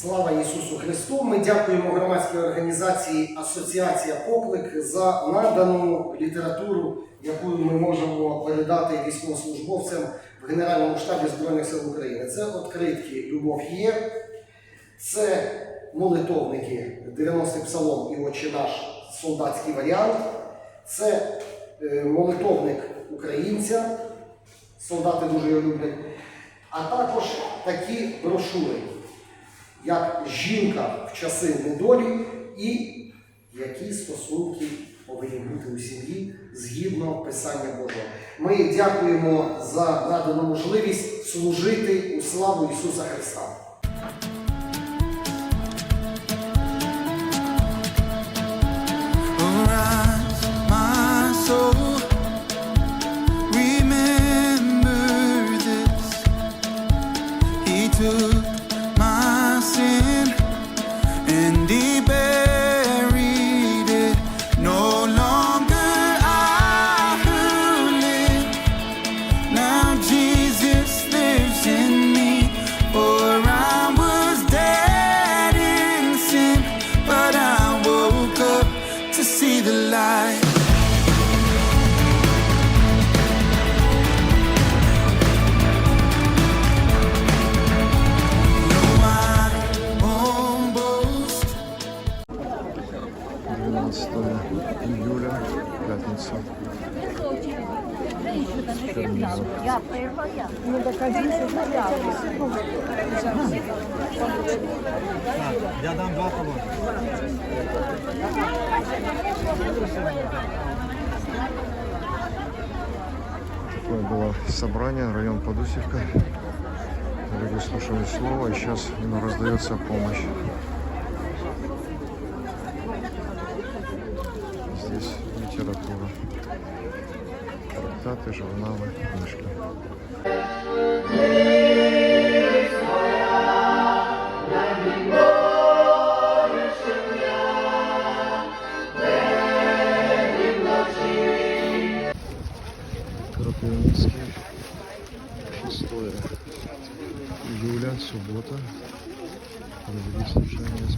Слава Ісусу Христу! Ми дякуємо громадській організації Асоціація Поклик за надану літературу, яку ми можемо передати військовослужбовцям в Генеральному штабі Збройних сил України. Це відкритки Любов є, це молитовники 90-й псалом і Отче наш солдатський варіант, це е, молитовник українця, солдати дуже його люблять, а також такі брошури як жінка в часи недолі і які стосунки повинні бути у сім'ї згідно Писання Божого. Ми дякуємо за надану можливість служити у славу Ісуса Христа. Remember this. He took 12 июля, пятница. Я дам два того. Такое было собрание, район Подусевка. Люди слушали слово, и сейчас им раздается помощь. Литература. Трактаты, журнали книжки.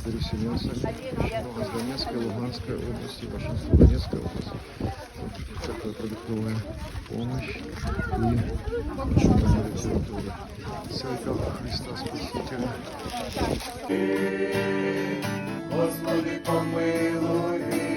Переселенцами из Донецкой, Луганской области, большинство Донецкой области. Такая продуктовая помощь и учебная литература. Церковь Христа Спасителя. Господи, помилуй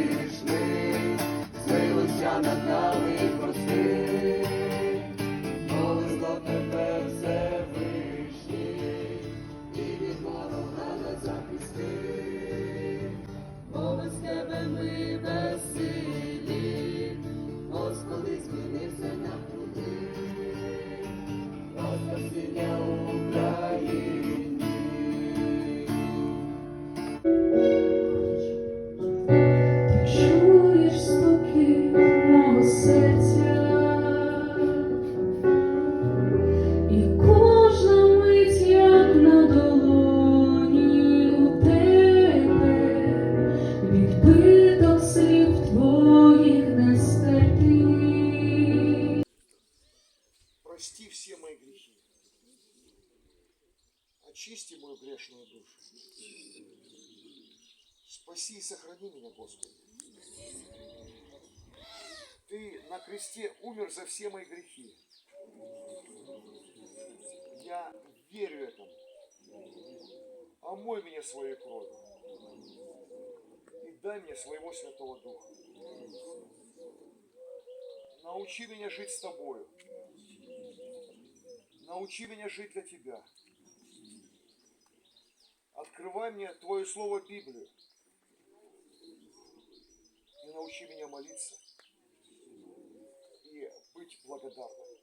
Спаси и сохрани меня, Господи. Ты на кресте умер за все мои грехи. Я верю этому. Омой меня своей кровью. И дай мне своего Святого Духа. Научи меня жить с Тобою. Научи меня жить для Тебя. Открывай мне Твое Слово Библию. И научи меня молиться и быть благодарным.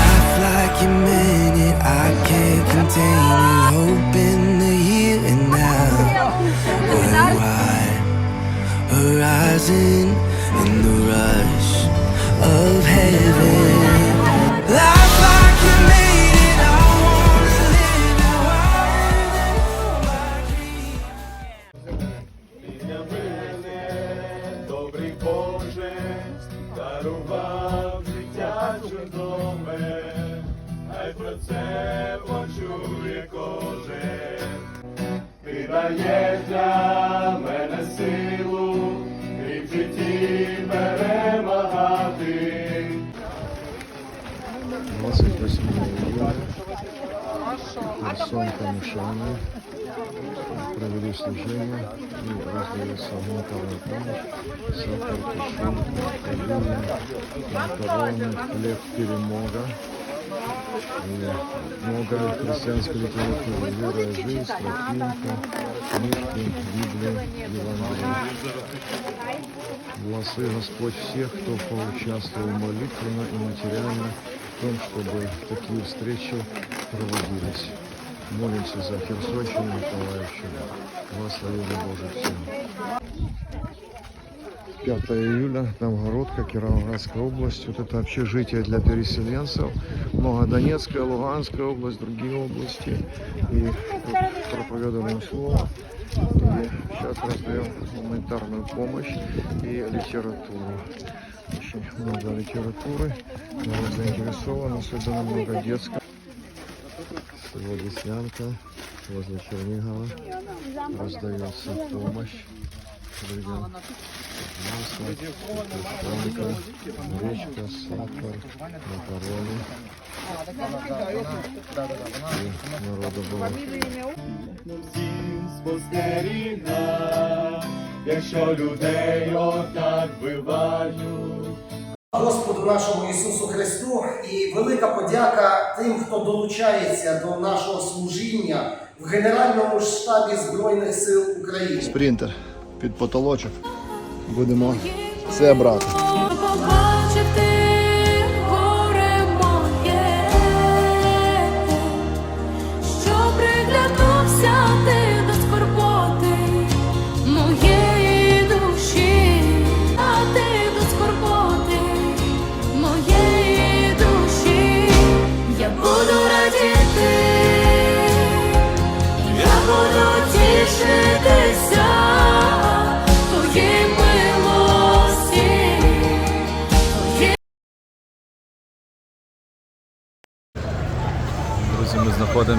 Life like a minute, I can't contain it. Hope in the here and now. A wide horizon in дає для мене силу і в житті перемагати. Двадцять восьмого Херсон Камішани провели служение и раздали солдатовую помощь, сахар, тушенку, колени, макароны, хлеб, перемога. Много христианской литературы, вера жизнь, тропинка, книжки, Библия, Евангелие. Благослови Господь всех, кто поучаствовал молитвенно и материально в том, чтобы такие встречи проводились. Молимся за Херсонщину, Николаевщину. Благослови Боже всем. 5 июля, Новгородка, Кировоградская область. Вот это общежитие для переселенцев. Много Донецкая, Луганская область, другие области. И проповедуем слово. И сейчас раздаем гуманитарную помощь и литературу. Очень много литературы. Народ заинтересован, особенно много детского. Село Деснянка, возле Чернигова. Раздается помощь людям. Масло, тушенка, гречка, сахар, макароны. И народу было всім спостеріга, якщо людей отак вбивають. Господу нашому Ісусу Христу і велика подяка тим, хто долучається до нашого служіння в Генеральному штабі Збройних сил України. Спринтер під потолочок. Будемо це брати.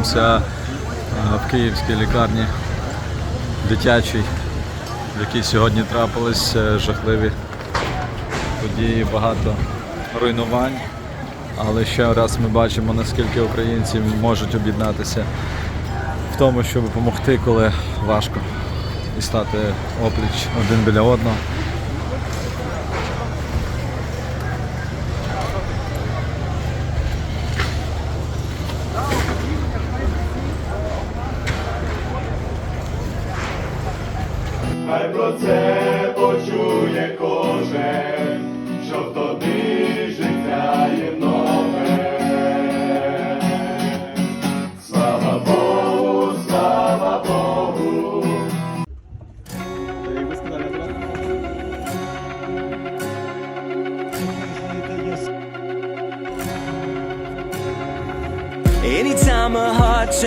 Знаходимося е, в київській лікарні дитячій, в якій сьогодні трапились е, жахливі події, багато руйнувань. Але ще раз ми бачимо, наскільки українці можуть об'єднатися в тому, щоб допомогти, коли важко, і стати опліч один біля одного. protect.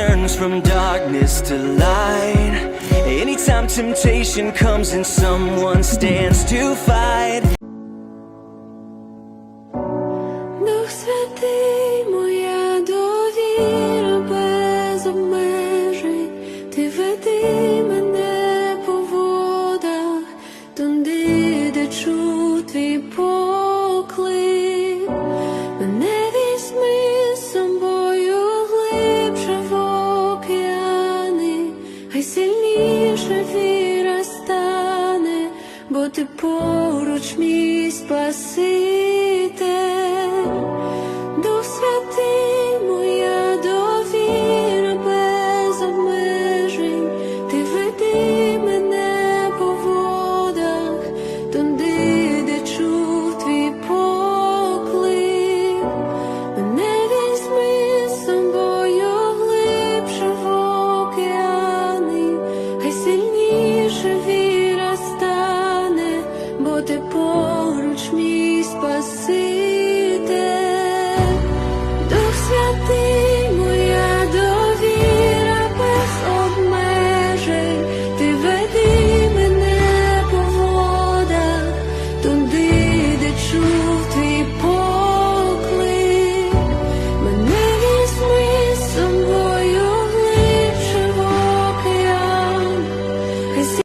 Turns from darkness to light, anytime temptation comes and someone stands to fight. despacito.